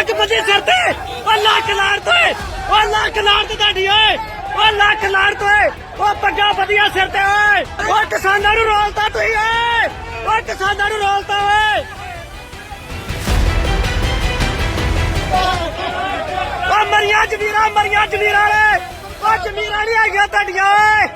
ਪੱਗ ਬੱਜੇ ਸਿਰ ਤੇ ਓ ਲੱਖ ਲਾੜ ਤੋਏ ਓ ਲੱਖ ਲਾੜ ਤੇ ਤੁਹਾਡੀ ਓਏ ਓ ਲੱਖ ਲਾੜ ਤੋਏ ਓ ਪੱਗਾਂ ਵਧੀਆ ਸਿਰ ਤੇ ਓਏ ਓ ਕਿਸਾਨਾਂ ਨੂੰ ਰੋਲਤਾ ਤੁਸੀਂ ਓਏ ਓ ਕਿਸਾਨਾਂ ਨੂੰ ਰੋਲਤਾ ਓਏ। ਓ ਮਰੀਆਂ ਜਮੀਰਾਂ ਮਰੀਆਂ ਜਮੀਰਾਂ ਵਾਲੇ ਓ ਜਮੀਰਾਂ ਨਹੀਂ ਹੈਗੀਆਂ ਤੁਹਾਡੀਆਂ ਓਏ।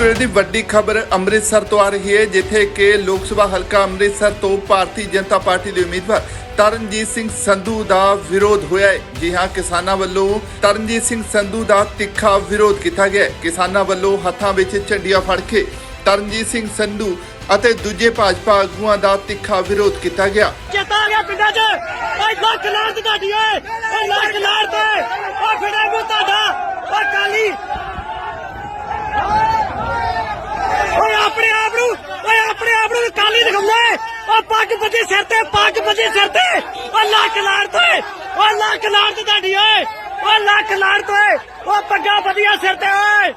ਇਸ ਦੀ ਵੱਡੀ ਖਬਰ ਅੰਮ੍ਰਿਤਸਰ ਤੋਂ ਆ ਰਹੀ ਹੈ, ਜਿੱਥੇ ਕਿ ਲੋਕ ਸਭਾ ਹਲਕਾ ਅੰਮ੍ਰਿਤਸਰ ਤੋਂ ਭਾਰਤੀ ਜਨਤਾ ਪਾਰਟੀ ਦੇ ਉਮੀਦਵਾਰ ਤਰਨਜੀਤ ਸਿੰਘ ਸੰਧੂ ਦਾ ਵਿਰੋਧ ਹੋਇਆ ਹੈ। ਜੀ ਹਾਂ, ਕਿਸਾਨਾਂ ਵੱਲੋਂ ਤਰਨਜੀਤ ਸਿੰਘ ਸੰਧੂ ਦਾ ਤਿੱਖਾ ਵਿਰੋਧ ਕੀਤਾ ਗਿਆ ਕਿਸਾਨਾਂ ਵੱਲੋਂ ਹੱਥਾਂ ਵਿੱਚ ਝੰਡੀਆਂ ਫੜ ਕੇ ਤਰਨਜੀਤ ਸਿੰਘ ਸੰਧੂ ਅਤੇ ਦੂਜੇ ਭਾਜਪਾ ਆਗੂਆਂ ਦਾ ਤਿੱਖਾ ਵਿਰੋਧ ਕੀਤਾ ਗਿਆ। ਚੇਤਾ ਆ ਗਿਆ ਪਿੰਡਾਂ 'ਚ। ਓਏ ਲੱਖ ਲਾੜ ਤੇ ਤੁਹਾਡੀ ਓਏ। ਲੱਖ ਲਾੜ ਤੇ। ਓ ਫਿੜਾ ਮੂੰਹ ਤੁਹਾਡਾ ਓ ਕਾਲੀ ਓਏ ਆਪਣੇ ਆਪ ਨੂੰ ਓਏ ਆਪਣੇ ਆਪ ਨੂੰ ਕਾਲੀ ਦਿਖਾਉਂਦਾ ਓ ਪੱਗ ਬੱਜੇ ਸਿਰ ਤੇ, ਪੱਗ ਬੱਜੇ ਸਿਰ ਤੇ। ਓ ਲੱਖ ਲਾੜ ਤੇ ਓ ਲੱਖ ਲਾੜ ਤੇ ਤੁਹਾਡੀ ਓਏ। ਓ ਲੱਖ ਲਾੜ ਤੇ ਓ ਪੱਗਾਂ ਵਧੀਆ ਸਿਰ ਤੇ ਓਏ।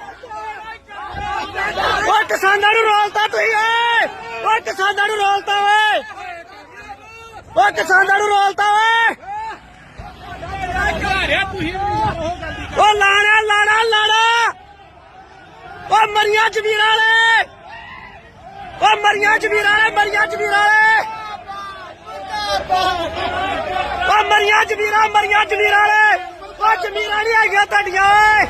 ਓ ਕਿਸਾਨਾਂ ਨੂੰ ਰੋਲਤਾ ਤੁਸੀਂ ਓਏ। ਓ ਕਿਸਾਨਾਂ ਨੂੰ ਰੋਲਤਾ ਓਏ। ਉਹ ਕਿਸਾਨਾਂ ਨੂੰ ਰੋਲਤਾ ਓਏ। ਓ ਲਾਣਾ ਲਾਣਾ ਲਾਣਾ। ਉਹ ਮਰੀਆਂ ਜਮੀਰਾਂ ਵਾਲੇ। ਓ ਮਰੀਆਂ ਜਮੀਰਾਂ ਵਾਲੇ, ਮਰੀਆਂ ਜਮੀਰਾਂ ਵਾਲੇ। ਓ ਮਰੀਆਂ ਜਮੀਰਾਂ ਮਰੀਆਂ ਜਮੀਰਾਂ ਵਾਲੇ। ਓ ਜਮੀਰਾਂ ਨਹੀਂ ਹੈਗੀਆਂ ਤੁਹਾਡੀਆਂ। ਓਏ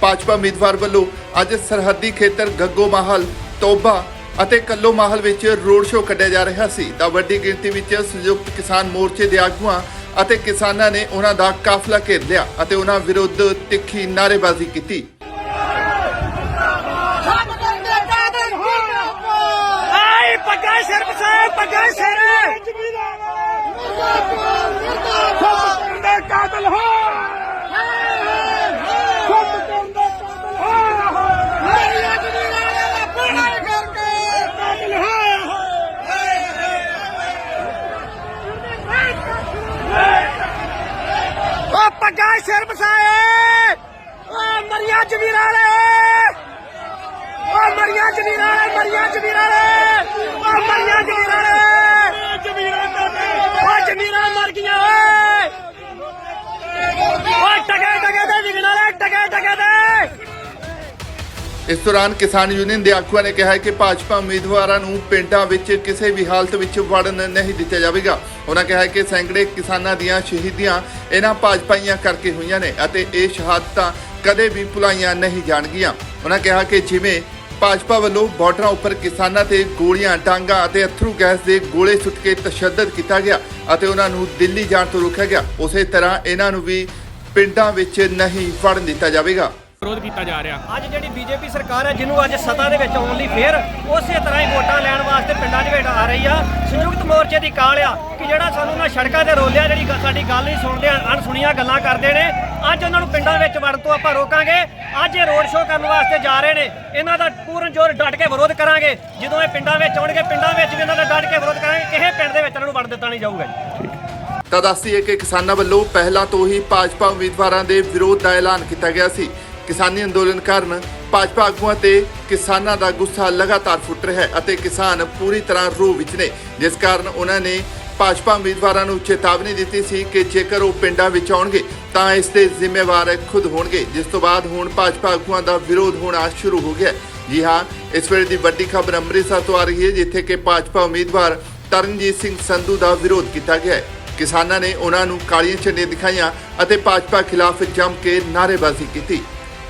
ਭਾਜਪਾ ਉਮੀਦਵਾਰ ਵੱਲੋਂ ਅੱਜ ਸਰਹੱਦੀ ਖੇਤਰ ਗੱਗੋ ਮਾਹਲ, ਤੋਬਾ ਅਤੇ ਕੱਲੋ ਮਾਹਲ ਵਿੱਚ ਰੋਡ ਸ਼ੋਅ ਕੱਢਿਆ ਜਾ ਰਿਹਾ ਸੀ। ਤਾਂ ਵੱਡੀ ਗਿਣਤੀ ਵਿੱਚ ਸੰਯੁਕਤ ਕਿਸਾਨ ਮੋਰਚੇ ਦੇ ਆਗੂਆਂ ਅਤੇ ਕਿਸਾਨਾਂ ਨੇ ਉਹਨਾਂ ਦਾ ਕਾਫਲਾ ਘੇਰ ਲਿਆ ਅਤੇ ਉਹਨਾਂ ਵਿਰੁੱਧ ਤਿੱਖੀ ਨਾਅਰੇਬਾਜ਼ੀ ਕੀਤੀ ਆਏ ਪੱਗਾ ਸਿਰ ਪਸਾਏ ਪੱਗਾ ਸਿਰ ਦੇ ਕਾਤਲ ਹੋ ਖੁਦ ਕੰਦਾ ਕਾਤਲ ਹੋ ਮੇਰੀਆਂ ਜਮੀਨਾਂ ਦਾ ਪੜਾਈ ਕਰਕੇ ਕਾਤਲ ਹੋ ਓ ਸਿਰ ਪਸਾਏ ਓ ਮਰੀਆਂ ਜਮੀਰਾਂ ਵਾਲੇ। ਓ ਮਰੀਆਂ ਜਮੀਰਾਂ ਵਾਲੇ ਮਰੀਆਂ ਜਮੀਰਾਂ ਵਾਲੇ। ਇਸ ਦੌਰਾਨ ਕਿਸਾਨ ਯੂਨੀਅਨ ਦੇ ਆਗੂਆਂ ਨੇ ਕਿਹਾ ਕਿ ਭਾਜਪਾ ਉਮੀਦਵਾਰਾਂ ਨੂੰ ਪਿੰਡਾਂ ਵਿੱਚ ਕਿਸੇ ਵੀ ਹਾਲਤ ਵਿੱਚ ਵੜਨ ਨਹੀਂ ਦਿੱਤਾ ਜਾਵੇਗਾ। ਉਹਨਾਂ ਕਿਹਾ ਕਿ ਸੈਂਕੜੇ ਕਿਸਾਨਾਂ ਦੀਆਂ ਸ਼ਹੀਦੀਆਂ ਇਹਨਾਂ ਭਾਜਪਾਈਆਂ ਕਰਕੇ ਹੋਈਆਂ ਨੇ ਅਤੇ ਇਹ ਸ਼ਹਾਦਤਾਂ ਕਦੇ ਵੀ ਭੁਲਾਈਆਂ ਨਹੀਂ ਜਾਣਗੀਆਂ। ਉਹਨਾਂ ਕਿਹਾ ਕਿ ਜਿਵੇਂ ਭਾਜਪਾ ਵੱਲੋਂ ਬਾਰਡਰਾਂ ਉੱਪਰ ਕਿਸਾਨਾਂ ਤੇ ਗੋਲੀਆਂ, ਡਾਂਗਾ ਅਤੇ ਅਥਰੂ ਗੈਸ ਦੇ ਗੋਲੇ ਸੁੱਟ ਕੇ ਤਸ਼ੱਦਦ ਕੀਤਾ ਗਿਆ ਅਤੇ ਉਹਨਾਂ ਨੂੰ ਦਿੱਲੀ ਜਾਣ ਤੋਂ ਰੋਕਿਆ ਗਿਆ। ਉਸੇ ਤਰ੍ਹਾਂ ਇਹਨਾਂ ਨੂੰ ਵੀ ਪਿੰਡਾਂ ਵਿੱਚ ਨਹੀਂ ਵੜਨ ਦਿੱਤਾ ਜਾਵੇਗਾ। ਵਿਰੋਧ ਕੀਤਾ ਜਾ ਰਿਹਾ। ਅੱਜ ਜਿਹੜੀ ਬੀਜੇਪੀ ਸਰਕਾਰ ਹੈ ਜਿਹਨੂੰ ਅੱਜ ਸੱਤਾ ਦੇ ਵਿੱਚ ਆਉਣ ਲਈ ਫੇਰ ਉਸੇ ਤਰ੍ਹਾਂ ਹੀ ਵੋਟਾਂ ਲੈਣ ਵਾਸਤੇ ਪਿੰਡਾਂ 'ਚ ਵੇਟ ਆ ਰਹੀ ਆ। ਸੰਯੁਕਤ ਮੋਰਚੇ ਦੀ ਕਾਲ ਆ ਕਿ ਜਿਹੜਾ ਸਾਨੂੰ ਨਾ ਸੜਕਾਂ ਤੇ ਰੋਲਿਆ ਜਿਹੜੀ ਸਾਡੀ ਗੱਲ ਨਹੀਂ ਸੁਣਦੇ ਅਣਸੁਣੀਆਂ ਗੱਲਾਂ ਕਰਦੇ ਨੇ। ਅੱਜ ਉਹਨਾਂ ਨੂੰ ਪਿੰਡਾਂ ਵਿੱਚ ਵੜਨ ਤੋਂ ਆਪਾਂ ਰੋਕਾਂਗੇ। ਅੱਜ ਇਹ ਰੋਡ ਸ਼ੋਅ ਕਰਨ ਵਾਸਤੇ ਜਾ ਰਹੇ ਨੇ। ਇਹਨਾਂ ਦਾ ਪੂਰਨ ਜ਼ੋਰ ਡਟ ਕੇ ਵਿਰੋਧ ਕਰਾਂਗੇ। ਜਦੋਂ ਇਹ ਪਿੰਡਾਂ ਵਿੱਚ ਆਉਣਗੇ ਪਿੰਡਾਂ ਵਿੱਚ ਵੀ ਇਹਨਾਂ ਦਾ ਡਟ ਕੇ ਵਿਰੋਧ ਕਰਾਂਗੇ। ਕਿਸੇ ਪਿੰਡ ਦੇ ਵਿੱਚ ਇਹਨਾਂ ਨੂੰ ਵੜ ਦਿੱਤਾ ਨਹੀਂ ਜਾਊਗਾ ਜੀ। ਤਾਂ ਦੱਸਦੀਏ ਕਿ ਕਿਸਾਨਾਂ ਵੱਲੋਂ ਪਹਿਲਾਂ ਤੋਂ ਹੀ ਭਾਜਪਾ ਉਮੀਦਵਾਰਾਂ ਦੇ ਵਿਰੋਧ ਦਾ ਐਲਾਨ ਕੀਤਾ ਗਿਆ ਸੀ। ਕਿਸਾਨੀ ਅੰਦੋਲਨ ਕਾਰਨ ਭਾਜਪਾ ਆਗੂਆਂ ਤੇ ਕਿਸਾਨਾਂ ਦਾ ਗੁੱਸਾ ਲਗਾਤਾਰ ਫੁੱਟ ਰਿਹਾ ਹੈ ਅਤੇ ਕਿਸਾਨ ਪੂਰੀ ਤਰ੍ਹਾਂ ਰੋਹ ਵਿੱਚ ਨੇ, ਜਿਸ ਕਾਰਨ ਉਹਨਾਂ ਨੇ ਭਾਜਪਾ ਉਮੀਦਵਾਰਾਂ ਨੂੰ ਚੇਤਾਵਨੀ ਦਿੱਤੀ ਸੀ ਕਿ ਜੇਕਰ ਉਹ ਪਿੰਡਾਂ ਵਿੱਚ ਆਉਣਗੇ, ਤਾਂ ਇਸ ਦੇ ਜ਼ਿੰਮੇਵਾਰ ਖੁਦ ਹੋਣਗੇ, ਜਿਸ ਤੋਂ ਬਾਅਦ ਹੁਣ ਭਾਜਪਾ ਆਗੂਆਂ ਦਾ ਵਿਰੋਧ ਹੋਣਾ ਸ਼ੁਰੂ ਹੋ ਗਿਆ ਜੀ ਹਾਂ, ਇਸ ਵੇਲੇ ਦੀ ਵੱਡੀ ਖਬਰ ਅੰਮ੍ਰਿਤਸਰ ਤੋਂ ਆ ਰਹੀ ਹੈ, ਜਿੱਥੇ ਕਿ ਭਾਜਪਾ ਉਮੀਦਵਾਰ ਤਰਨਜੀਤ ਸਿੰਘ ਸੰਧੂ ਦਾ ਵਿਰੋਧ ਕੀਤਾ ਗਿਆ ਹੈ। ਕਿਸਾਨਾਂ ਨੇ ਉਹਨਾਂ ਨੂੰ ਕਾਲੀਆਂ ਝੰਡੀਆਂ ਦਿਖਾਈਆਂ ਅਤੇ ਭਾਜਪਾ ਖਿਲਾਫ ਜੰਮ ਕੇ ਨਾਅਰੇਬਾਜ਼ੀ ਕੀਤੀ।